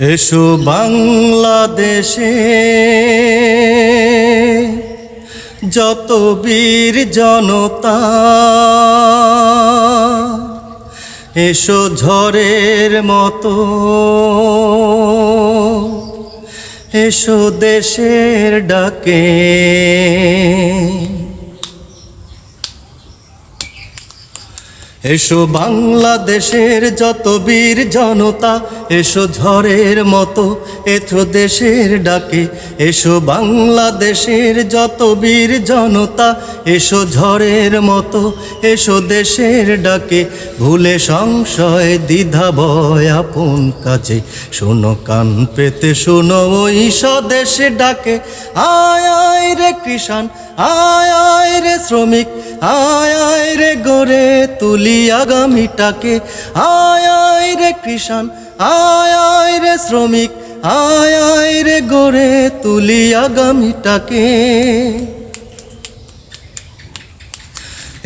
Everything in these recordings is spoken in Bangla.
এসো বাংলাদেশে। যত বীর জনতা এসো ঝড়ের মতো। এসো দেশের ডাকে। এসো বাংলাদেশের যত বীর জনতা, এসো ঝড়ের মতো এথো দেশের ডাকে। এসো বাংলাদেশের যত বীর জনতা, এসো ঝড়ের মতো এসো দেশের ডাকে। ভুলে সংশয়, দ্বিধা, ভয়, আপন কাজে। শোনো কান পেতে, শোনো ওই স্বদেশে ডাকে। আয় কৃষাণ। আয় আয় রে শ্রমিক আয় আয় রে গড়ে তুলি আগামীটাকে। আয় আয় রে কৃষাণ আয় আয় রে শ্রমিক আয় আয় রে গড়ে তুলি আগামীটাকে।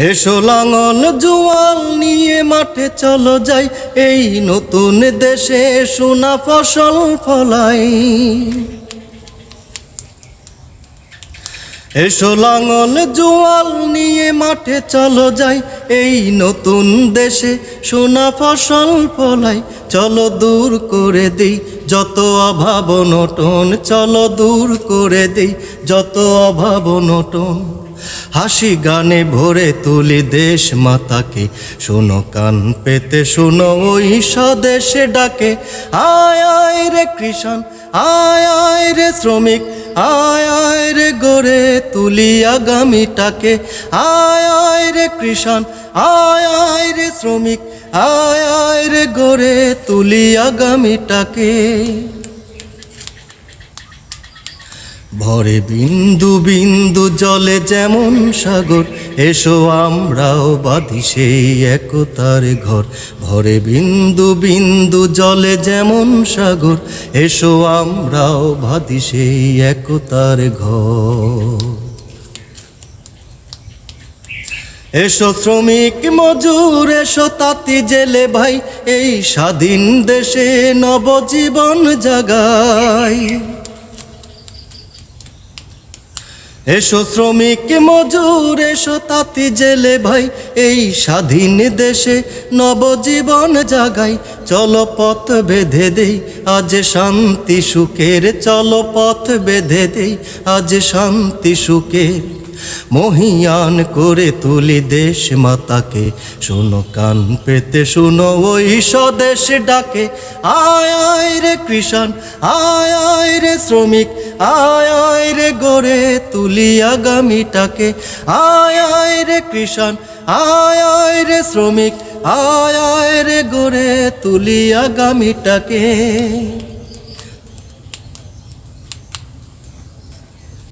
এসো লাঙল জোয়াল নিয়ে মাঠে চলো যাই, এই নতুন দেশে সোনা ফসল ফলাই। এসো লাঙল জোয়াল নিয়ে মাঠে চলো যাই। এই নতুন দেশে সোনা ফসল ফলাই, চলো দূর করে দিই। যত অভাব নটন চলো দূর করে দিই। যত অভাব নটন হাসি গানে ভরে তুলি দেশ মাতাকে। শোনো কান পেতে, শোনো ওই স্বদেশে ডাকে। আয় আয় রে কৃষণ, আয় আয় রে শ্রমিক আয় আয় রে গড়ে তুলি আগামীটাকে। আয় আয় রে কৃষণ, আয় আয় রে শ্রমিক, আয় আয় রে গড়ে তুলি আগামীটাকে। ভরে বিন্দু বিন্দু জলে যেমন সাগর, এসো আমরাও বাঁধি সেই একতার ঘর। ভরে বিন্দু বিন্দু জলে যেমন সাগর, এসো আমরাও বাঁধি সেই একতার ঘর। এসো শ্রমিক মজুর, এসো তাঁতি জেলে ভাই, এই স্বাধীন দেশে নবজীবন জাগায় এসো শ্রমিক মজুর, এসো তাঁতি জেলে ভাই, এই স্বাধীন দেশে নবজীবন জাগাই। চলো পথ বেঁধে দেই, আজ শান্তি সুখের চলো পথ বেঁধে দেই, আজ শান্তি সুখের মহিয়ান করে তুলি দেশ মাতাকে। শোনো কান পেতে, শোনো ওই স্বদেশ ডাকে। আয় আয় রে কৃষণ, আয় আয় রে শ্রমিক আয় আয় রে তুলি আগামীটাকে। আয় আয় রে কৃষণ, আয় আয় রে শ্রমিক, আয় আয় রে গড়ে তুলি আগামীটাকে।